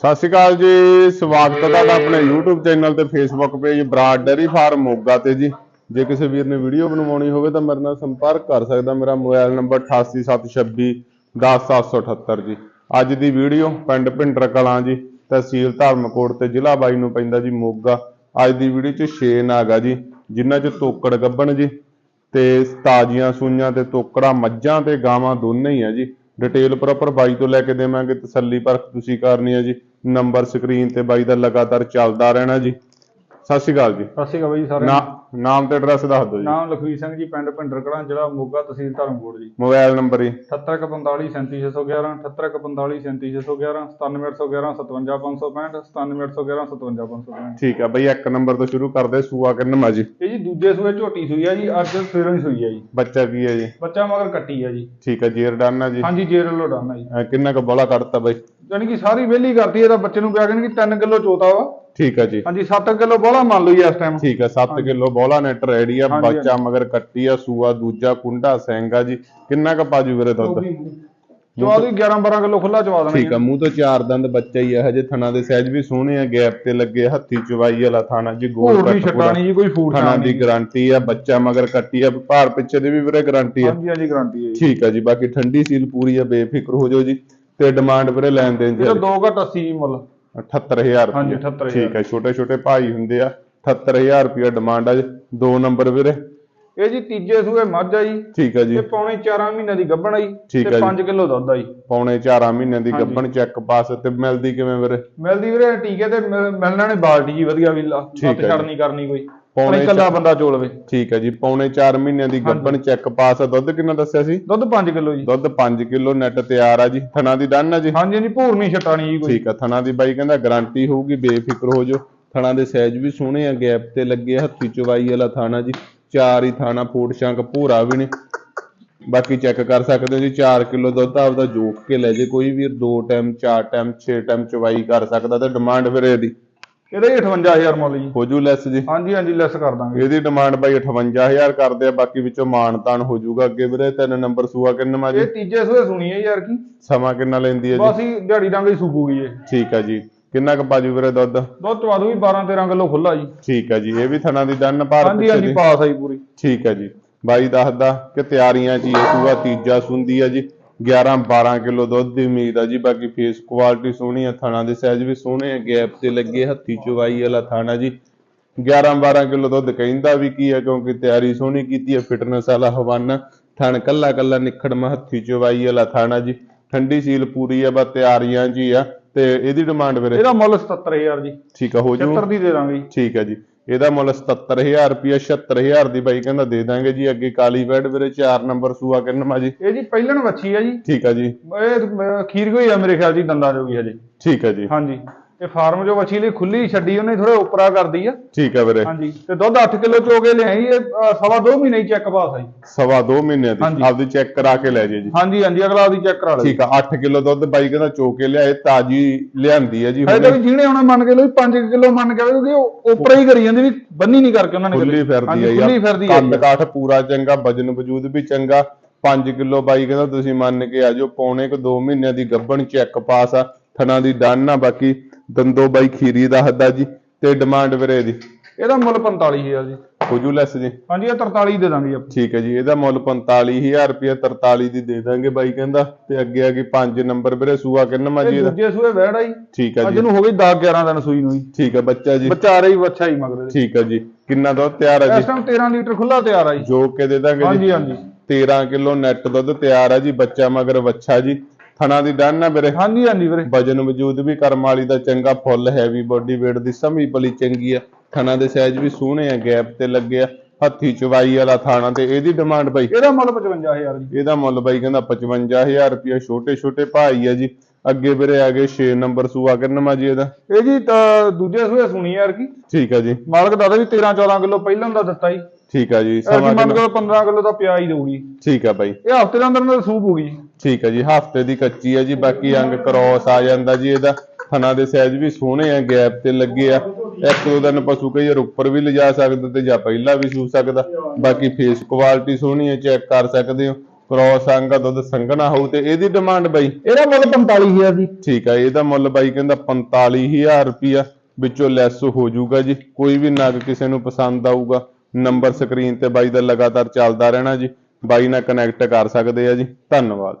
ਸਤਿ ਸ਼੍ਰੀ ਅਕਾਲ ਜੀ, ਸਵਾਗਤ ਹੈ ਤੁਹਾਡਾ ਆਪਣੇ YouTube ਚੈਨਲ ਤੇ Facebook page Brar dairy farm Moga ਤੇ ਜੀ। ਜੇ ਕਿਸੇ ਵੀਰ ਨੇ ਵੀਡੀਓ ਬਣਵਾਉਣੀ ਹੋਵੇ ਤਾਂ ਮੇਰੇ ਨਾਲ ਸੰਪਰਕ ਕਰ ਸਕਦਾ, ਮੇਰਾ ਮੋਬਾਈਲ ਨੰਬਰ 8876 10778 ਜੀ। ਅੱਜ ਦੀ ਵੀਡੀਓ ਪਿੰਡ ਭਿੰਡਰ ਕਲਾਂ ਜੀ, ਤਹਿਸੀਲ ਧਰਮਕੋਟ ਤੇ ਜ਼ਿਲ੍ਹਾ ਬਾਈ ਨੂੰ ਪੈਂਦਾ ਜੀ ਮੋਗਾ। ਅੱਜ ਦੀ ਵੀਡੀਓ 'ਚ 6 ਨਾਗ ਆ ਜੀ, ਜਿਨ੍ਹਾਂ 'ਚ ਤੋਕੜ ਗੱਬਣ ਜੀ ਤੇ ਤਾਜ਼ੀਆਂ ਸੂਈਆਂ ਤੇ ਤੋਕੜਾਂ, ਮੱਝਾਂ ਤੇ ਗਾਵਾਂ ਦੋਨੇ ਹੀ ਆ ਜੀ। ਡਿਟੇਲ ਪ੍ਰੋਪਰ ਬਾਈ ਤੋਂ ਲੈ ਕੇ ਦੇਵਾਂਗੇ, ਤਸੱਲੀ ਪਰਖ ਤੁਸੀਂ ਕਰਨੀ ਹੈ ਜੀ। ਨੰਬਰ ਸਕਰੀਨ ਤੇ ਬਾਈ ਦਾ ਲਗਾਤਾਰ ਚੱਲਦਾ ਰਹਿਣਾ ਜੀ। ਸਤਿ ਸ਼੍ਰੀ ਅਕਾਲ ਜੀ। ਸਤਿ ਸ਼੍ਰੀ ਅਕਾਲ ਬਾਈ ਸਾਰੇ ਨਾ ਨਾਮ ਤੇ ਐਡਰੈਸ ਦੱਸ ਦਿਓ ਜੀ। ਨਾਮ ਲਖਵੀਰ ਸਿੰਘ ਜੀ ਪਿੰਡ ਭਿੰਡਰ ਕਲਾਂ ਜ਼ਿਲ੍ਹਾ ਮੋਗਾ ਤਹਿਸੀਲ ਧਰਮਕੋਟ ਜੀ। ਮੋਬਾਈਲ ਨੰਬਰ ਜੀ। 78145 37611 78145 37611 97811 57565 97811 57565 ਠੀਕ ਆ ਬਈ ਇੱਕ ਨੰਬਰ ਤੋਂ ਸ਼ੁਰੂ ਕਰਦੇ ਸੂਆ ਕਿੰਨਾ ਜੀ? ਇਹ ਜੀ ਦੂਜੇ ਸੂਏ ਝੋਟੀ ਸੂਈ ਆ ਜੀ ਅੱਜ ਹੀ ਸੂਈ ਆ ਜੀ। ਬੱਚਾ ਕੀ ਹੈ ਜੀ? ਬੱਚਾ ਮਗਰ ਕੱਟੀ ਆ ਜੀ। ਠੀਕ ਆ ਜੇਰ ਡਨ ਜੀ। ਹਾਂਜੀ ਜੇਰ ਲੋਡਾਨਾ ਜੀ। ਅਹ ਕਿੰਨਾ ਕੁ ਬੋਲਾ ਕੱਢਤਾ ਬਈ? ਯਾਨੀ ਕਿ ਸਾਰੀ ਵਿਹਲੀ ਕਰਤੀ ਇਹਦਾ ਬੱਚੇ ਨੂੰ ਪਿਆ ਕਿ 3 ਕਿਲੋ ਚੋਤਾ ਵਾ। ਠੀਕ ਆ ਜੀ। ਹਾਂਜੀ 7 ਕਿਲੋ ਬੋਲਾ ਮੰਨ ਲਓ ਜੀ ਇਸ ਟਾਈਮ ਠੀਕ ਆ 7 ਕਿਲੋ ਬੋਲਾ ਨੈਟ ਰੈਡੀ ਆ ਬੱਚਾ ਮਗਰ ਕੱਟੀ ਆ ਸੂਆ ਦੂਜਾ ਕੁੰਡਾ ਸੈਂਗਾ ਜੀ। ਕਿੰਨਾ ਕੁ ਪਾਜੂ ਵੀਰੇ ਦੁੱਧ? ਚਵਾ ਦੂ 11 12 ਕਿਲੋ ਖੁੱਲਾ ਚਵਾ ਦੇਣਾ ਠੀਕ ਆ ਮੂੰਹ ਤੋਂ ਚਾਰ ਦੰਦ ਬੱਚਾ ਹੀ ਆ ਹਜੇ ਥਣਾ ਦੇ ਸਾਈਜ਼ ਵੀ ਸੋਹਣੇ ਆ ਗੈਪ ਤੇ ਲੱਗੇ ਹੱਥੀ ਚਵਾਈ ਵਾਲਾ ਥਾਣਾ ਜੀ ਗੋਲ ਨਹੀਂ ਕੱਟ ਪੂਰਾ। ਛੱਟਾਣੀ ਜੀ ਕੋਈ ਫੂਡ ਥਣਾ ਦੀ ਗਾਰੰਟੀ ਆ ਬੱਚਾ ਮਗਰ ਕੱਟੀ ਆ ਭਾਰ ਪਿੱਛੇ ਦੀ ਵੀ ਵੀਰੇ ਗਾਰੰਟੀ ਆ। ਹਾਂਜੀ ਹਾਂਜੀ ਗਾਰੰਟੀ ਹੈ ਠੀਕ ਆ ਜੀ ਬਾਕੀ ਠੰਡੀ ਸੀਲ ਪੂਰੀ ਆ ਬੇਫਿਕਰ ਹੋ ਜਾਓ ਜੀ। ਤੇ ਡਿਮਾਂਡ ਵੀਰੇ ਲੈਣ ਦੇਣ ਇਹਦਾ ਜੀ 2 ਘਟ 80 ਜੀ ਮੁੱਲ 78000 ਹਾਂਜੀ, ਰੁਪਏ 78,000 ਠੀਕ ਆ ਛੋਟੇ ਛੋਟੇ ਭਾਈ ਹੁੰਦੇ ਆ। 78000 ਰੁਪਏ ਡਿਮਾਂਡ ਆ ਜੀ। ਦੋ ਨੰਬਰ ਵੀਰੇ। ਇਹ ਜੀ ਤੀਜੇ ਸੂਏ ਮੱਝ ਆ ਜੀ। ਠੀਕ ਆ ਜੀ। ਇਹ ਪੌਣੇ 4 ਮਹੀਨਿਆਂ ਦੀ ਗੱਭਣ ਆ ਜੀ। ਠੀਕ ਆ ਤੇ ਜੀ। 5 ਕਿਲੋ ਦੁੱਧ ਆ ਜੀ। ਪੌਣੇ 4 ਮਹੀਨਿਆਂ ਦੀ। ਗੱਭਣ ਚੈੱਕ ਪਾਸ ਤੇ ਮਿਲਦੀ ਕਿਵੇਂ ਵੀਰੇ? ਮਿਲਦੀ ਵੀਰੇ ਟੀਕੇ ਤੇ ਮਿਲ- ਮਿਲਣਾ ਨੇ ਬਾਲਟੀ ਜੀ ਵਧੀਆ ਵੀ ਲਾ ਠੀਕ ਆ ਜੀ। ਛੜਨੀ ਕਰਨੀ ਕੋਈ। ਪੌਣੇ ਪੌਣੇ ਕੱਲਾ ਬੰਦਾ ਚੋਲਵੇ ਠੀਕ ਹੈ ਜੀ ਪੌਣੇ 4 ਮਹੀਨਿਆਂ ਦੀ ਗੱਭਣ ਚੈੱਕ ਪਾਸ ਆ ਦੁੱਧ ਕਿੰਨਾ ਦੱਸਿਆ ਸੀ? ਦੁੱਧ 5 ਕਿਲੋ ਜੀ। ਦੁੱਧ 5 ਕਿਲੋ ਨੈਟ ਤਿਆਰ ਆ ਜੀ। ਥਣਾ ਦੀ ਡਨ ਆ ਜੀ। ਹਾਂਜੀ ਹਾਂਜੀ ਭੂਰ ਨਹੀਂ ਛਟਾਣੀ ਜੀ ਕੋਈ। ਠੀਕ ਆ ਥਣਾ ਦੀ ਬਾਈ ਕਹਿੰਦਾ ਗਾਰੰਟੀ ਹੋਊਗੀ ਬੇਫਿਕਰ ਹੋ ਜਾਓ। ਥਣਾ ਦੇ ਸਾਈਜ਼ ਵੀ ਸੋਹਣੇ ਆ ਗੈਪ ਤੇ ਲੱਗੇ ਹੱਥੀ ਚਵਾਈ ਵਾਲਾ ਥਾਣਾ ਜੀ। ਚਾਰ ਹੀ ਥਾਣਾ ਫੋਟ ਸ਼ੰਕ ਭੂਰਾ ਵੀ ਨਹੀਂ ਬਾਕੀ ਚੈੱਕ ਕਰ ਸਕਦੇ ਹੋ ਜੀ 4 ਕਿਲੋ ਦੁੱਧ ਆਪਦਾ ਜੋਕ ਕੇ ਲੈ ਜੇ। ਕੋਈ ਵੀਰ ਦੋ ਟਾਈਮ ਚਾਰ ਟਾਈਮ 6 ਟਾਈਮ ਚਵਾਈ ਕਰ ਸਕਦਾ ਤੇ ਡਿਮਾਂਡ ਫਿਰ ਇਹਦੀ। ਇਹਦੇ 58000 ਮੁੱਲ ਜੀ। ਹੋ ਜੂ ਲੈਸ ਜੀ। ਹਾਂਜੀ ਹਾਂਜੀ ਲੈਸ ਕਰ ਦਾਂਗੇ। ਇਹਦੀ ਡਿਮਾਂਡ ਬਾਈ 58000 ਕਰਦੇ ਆ ਬਾਕੀ ਵਿੱਚੋਂ ਮਾਨ ਤਾਨ ਹੋ ਜਾਊਗਾ ਅੱਗੇ ਵੀਰੇ ਤਿੰਨ ਨੰਬਰ ਸੂਆ ਕਿੰਨਾ ਜੀ? ਇਹ ਤੀਜੇ ਸੂਏ ਸੁਣੀ ਹੈ ਯਾਰ ਕੀ? ਸਮਾਂ ਕਿੰਨਾ ਲੈਂਦੀ ਹੈ ਜੀ? ਬਸ ਹੀ ਦਿਹਾੜੀ ਡੰਗ ਹੀ ਸੂਬੂਗੀ ਇਹ। ਠੀਕ ਆ ਜੀ। ਕਿੰਨਾ ਕੁ ਪਾਜੂ ਵੀਰੇ ਦੁੱਧ? ਦੁੱਧ ਚਵਾ ਦੂ ਵੀ 12 13 ਕਿਲੋ ਖੁੱਲਾ ਜੀ। ਠੀਕ ਆ ਜੀ ਇਹ ਵੀ ਥਣਾ ਦੀ ਡੰਨ ਭਾਰ ਹਾਂਜੀ ਹਾਂਜੀ ਪਾਸ ਆਈ ਪੂਰੀ। ਠੀਕ ਆ ਜੀ। ਬਾਈ ਦੱਸਦਾ ਕਿ ਤਿਆਰੀਆਂ ਹੀ ਇਹ ਸੂਆ ਤੀਜਾ ਸੁੰਦੀ ਆ ਜੀ। 11 12 ਕਿਲੋ ਦੁੱਧ ਦੀ ਉਮੀਦ ਆ ਜੀ ਬਾਕੀ ਫੇਸ ਕੁਆਲਿਟੀ ਸੋਹਣੀ ਆ ਥਣਾ ਦੇ ਸਾਈਜ਼ ਵੀ ਸੋਹਣੇ ਆ ਗੈਪ ਤੇ ਲੱਗੇ ਹੱਥੀ ਚਵਾਈ ਵਾਲਾ ਥਾਣਾ ਜੀ। 11 12 ਕਿਲੋ ਦੁੱਧ ਕਹਿੰਦਾ ਵੀ ਕੀ ਆ ਕਿਉਂਕਿ ਤਿਆਰੀ ਸੋਹਣੀ ਕੀਤੀ ਆ ਫਿਟਨੈਸ ਵਾਲਾ ਹਵਾਨਾ ਥਣ ਕੱਲਾ ਕੱਲਾ ਨਿਖੜਮਾ ਹੱਥੀ ਚਵਾਈ ਵਾਲਾ ਥਾਣਾ ਜੀ। ਠੰਡੀ ਸੀਲ ਪੂਰੀ ਆ ਬਾ ਤਿਆਰੀਆਂ ਹੀ ਆ ਤੇ ਇਹਦੀ ਡਿਮਾਂਡ ਵੀਰੇ? ਇਹਦਾ ਮੁੱਲ 77000 ਜੀ। ਠੀਕ ਆ ਹੋ ਜੂ। 70 ਦੀ ਦੇ ਦਾਂਗੇ ਜੀ। ਠੀਕ ਹੈ ਜੀ। ਇਹਦਾ ਮੁੱਲ 77000 ਰੁਪਿਆ 76000 ਦੀ ਬਾਈ ਕਹਿੰਦਾ ਦੇ ਦਾਂਗੇ ਜੀ ਅੱਗੇ ਕਾਲੀ ਬੈਡ ਵੀਰੇ 4 ਨੰਬਰ ਸੂਆ ਕਿੰਨਾ ਜੀ? ਇਹ ਜੀ ਪਹਿਲਣ ਵੱਛੀ ਆ ਜੀ। ਠੀਕ ਆ ਜੀ। ਇਹ ਅਹ, ਖੀਰ ਕੋਈ ਆ ਮੇਰੇ ਖਿਆਲ ਜੀ ਦੰਦਾਂ ਜੋਗੀ ਹਜੇ। ਠੀਕ ਆ ਜੀ। ਹਾਂਜੀ। ਇਹ ਫਾਰਮ ਜੋ ਵੱਛੀ ਲਈ ਖੁੱਲੀ ਛੱਡੀ ਉਹਨੇ ਥੋੜਾ ਉਪਰਾ ਕਰਦੀ ਆ। ਠੀਕ ਆ ਵੀਰੇ। ਹਾਂਜੀ ਤੇ ਦੁੱਧ 8 ਕਿਲੋ ਚੋ ਕੇ ਲਿਆਈ ਇਹ ਸਵਾ ਦੋ ਮਹੀਨੇ ਹੀ ਚੈੱਕ ਪਾਸ ਆਈ ਸਵਾ ਦੋ ਮਹੀਨਿਆਂ ਦੀ। ਆਪਦੀ ਚੈੱਕ ਕਰਾ ਕੇ ਲੈ ਜੇ ਜੀ। ਹਾਂਜੀ ਹਾਂਜੀ ਅਗਲਾ ਉਹਦੀ ਚੈੱਕ ਕਰਾ ਲੈ ਠੀਕ ਆ 8 ਕਿਲੋ ਦੁੱਧ ਬਾਈ ਕਹਿੰਦਾ ਚੋ ਕੇ ਲਿਆਏ ਤਾਜੀ ਲਿਆਂਦੀ ਹੈ ਜੀ ਹਜੇ ਵੀ ਜਿਹਨੇ ਹੁਣ ਮੰਨ ਕੇ ਲੋ 5 ਕਿਲੋ ਮੰਨ ਕੇ ਕਿਉਂਕਿ ਉਹ ਉਪਰਾ ਹੀ ਕਰੀ ਜਾਂਦੀ ਵੀ ਬੰਨੀ ਨਹੀਂ ਕਰਕੇ ਉਹਨਾਂ ਨੇ ਖੁੱਲੀ। ਫਿਰਦੀ ਆ ਖੁੱਲੀ ਫਿਰਦੀ ਆ। ਕੰਦ ਕਾਠ ਪੂਰਾ ਚੰਗਾ ਵਜਨ ਵਜੂਦ ਵੀ ਚੰਗਾ। 5 ਕਿਲੋ ਬਾਈ ਕਹਿੰਦਾ ਤੁਸੀਂ ਮੰਨ ਕੇ ਆਜੋ ਪੌਣੇ ਕੁ 2 ਮਹੀਨਿਆਂ ਦੀ ਗੱਭਣ ਚੈੱਕ ਪਾਸ ਆ ਥਣਾ ਦੀ ਡਨ ਆ ਬਾਕੀ। ਦੰਦੋ ਬਾਈ ਖੀਰੀ ਦਾ ਹੱਦਾ ਜੀ ਤੇ ਡਿਮਾਂਡ ਵੀਰੇ ਦੀ ਇਹਦਾ ਮੁੱਲ 45000 ਜੀ। ਹੋਜੂ ਲੈਸ ਜੀ। ਹਾਂਜੀ ਇਹ 43 ਦੇ ਦਾਂਗੇ ਆਪਾਂ। ਠੀਕ ਹੈ ਜੀ ਇਹਦਾ ਮੁੱਲ 45000 ਰੁਪਏ 43 ਦੀ ਦੇ ਦਾਂਗੇ ਬਾਈ ਕਹਿੰਦਾ। ਤੇ ਅੱਗੇ ਆ ਗਈ 5 ਨੰਬਰ ਵੀਰੇ ਸੂਆ ਕਿੰਨਾ ਜੀ ਇਹ ਇਹਦਾ? ਦੂਜੇ ਸੂਏ ਵਹਿੜਾ ਜੀ। ਠੀਕ ਹੈ ਅੱਜ ਜੀ ਨੂੰ ਹੋ ਗਈ 10 11 ਦਿਨ ਸੂਈ ਨੂੰ ਜੀ। ਠੀਕ ਹੈ ਬੱਚਾ ਜੀ। ਵਿਚਾਰੇ ਹੀ ਬੱਚਾ ਹੀ ਮਗਰ ਠੀਕ ਹੈ ਜੀ। ਕਿੰਨਾ ਦੁੱਧ ਤਿਆਰ ਹੈ ਇਸ ਜੀ ਟਾਈਮ 13 ਲੀਟਰ ਖੁੱਲਾ ਤਿਆਰ ਆ ਜੀ। ਜੋ ਕੇ ਦੇ ਦਾਂਗੇ ਹਾਂਜੀ ਜੀ। ਹਾਂਜੀ 13 ਕਿਲੋ ਨੈਟ ਦੁੱਧ ਤਿਆਰ ਹੈ ਜੀ ਬੱਚਾ ਮਗਰ ਵੱਛਾ ਜੀ। ਥਣਾ ਦੀ ਡਨ ਹੈ ਵੀਰੇ। ਹਾਂਜੀ ਹਾਂਜੀ ਵੀਰੇ। ਵਜਨ ਵਜੂਦ ਵੀ ਕਰਮ ਵਾਲੀ ਦਾ ਚੰਗਾ ਫੁੱਲ ਹੈਵੀ ਬੋਡੀ weight ਦੀ ਸਮੀ ਬਲੀ ਚੰਗੀ ਆ। ਥਣਾ ਦੇ ਸਾਈਜ਼ ਵੀ ਸੋਹਣੇ ਆ ਗੈਪ ਤੇ ਲੱਗੇ ਆ। ਹੱਥੀ ਚਵਾਈ ਵਾਲਾ ਥਾਣਾ ਤੇ ਇਹਦੀ ਡਿਮਾਂਡ ਬਾਈ। ਇਹਦਾ ਮੁੱਲ 55000 ਜੀ। ਇਹਦਾ ਮੁੱਲ ਬਾਈ ਕਹਿੰਦਾ 55000 ਰੁਪਇਆ। ਛੋਟੇ ਛੋਟੇ ਭਾਈ ਆ ਜੀ। ਅੱਗੇ ਵੀਰੇ ਆ ਗਏ 6 ਨੰਬਰ ਸੂਆ ਕਿੰਨਾ ਜੀ ਇਹਦਾ। ਇਹ ਜੀ ਤਾਂ ਦੂਜੇ ਸੂਏ ਸੁਣੀ ਯਾਰ ਕੀ? ਠੀਕ ਆ ਜੀ। ਮਾਲਕ ਦੱਸਦਾ ਵੀ 13 14 ਕਿਲੋ ਪਹਿਲਾਂ ਦਾ ਦਿੱਤਾ ਜੀ। ਠੀਕ ਆ ਜੀ ਸਮਾਂ ਮੰਨ ਕੇ 15 ਕਿਲੋ। ਤਾਂ ਪਿਆ ਹੀ ਦਊਗੀ। ਠੀਕ ਆ ਬਾਈ। ਇਹ ਹਫ਼ਤੇ ਦੇ ਅੰਦਰ ਅੰਦਰ ਸੂਪ ਹੋ ਗਈ। ਠੀਕ ਆ ਜੀ ਹਫ਼ਤੇ ਦੀ ਕੱਚੀ ਆ ਜੀ ਬਾਕੀ ਅੰਗ ਕ੍ਰੋਸ ਆ ਜਾਂਦਾ ਜੀ ਇਹਦਾ। ਥਣਾ ਦੇ ਸਾਈਜ਼ ਵੀ ਸੋਹਣੇ ਆ ਗੈਪ ਤੇ ਲੱਗੇ ਆ। ਇੱਕ ਦੋ ਦਿਨ ਪਸ਼ੂ ਕਈ ਵਾਰ ਉੱਪਰ ਵੀ ਲਿਜਾ ਸਕਦਾ ਤੇ ਜਾਂ ਪਹਿਲਾਂ ਵੀ ਸੂ ਸਕਦਾ। ਬਾਕੀ ਫੇਸ ਕੁਆਲਿਟੀ ਸੋਹਣੀ ਹੈ ਚੈੱਕ ਕਰ ਸਕਦੇ ਹੋ। ਕ੍ਰੋਸ ਅੰਗ ਦੁੱਧ ਸੰਘਣਾ ਹੋਊ ਤੇ ਇਹਦੀ ਡਿਮਾਂਡ ਬਾਈ? ਇਹਦਾ ਮੁੱਲ 45000 ਦੀ ਠੀਕ ਆ ਇਹਦਾ ਮੁੱਲ ਬਾਈ ਕਹਿੰਦਾ 45000 ਰੁਪਿਆ ਵਿੱਚੋਂ ਲੈਸ ਹੋ ਜਾਊਗਾ ਜੀ। ਕੋਈ ਵੀ ਨਗ ਕਿਸੇ ਨੂੰ ਪਸੰਦ ਆਊਗਾ ਨੰਬਰ ਸਕਰੀਨ ਤੇ ਬਾਈ ਦਾ ਲਗਾਤਾਰ ਚੱਲਦਾ ਰਹਿਣਾ ਜੀ। ਬਾਈ ਨਾਲ ਕਨੈਕਟ ਕਰ ਸਕਦੇ ਆ ਜੀ। ਧੰਨਵਾਦ।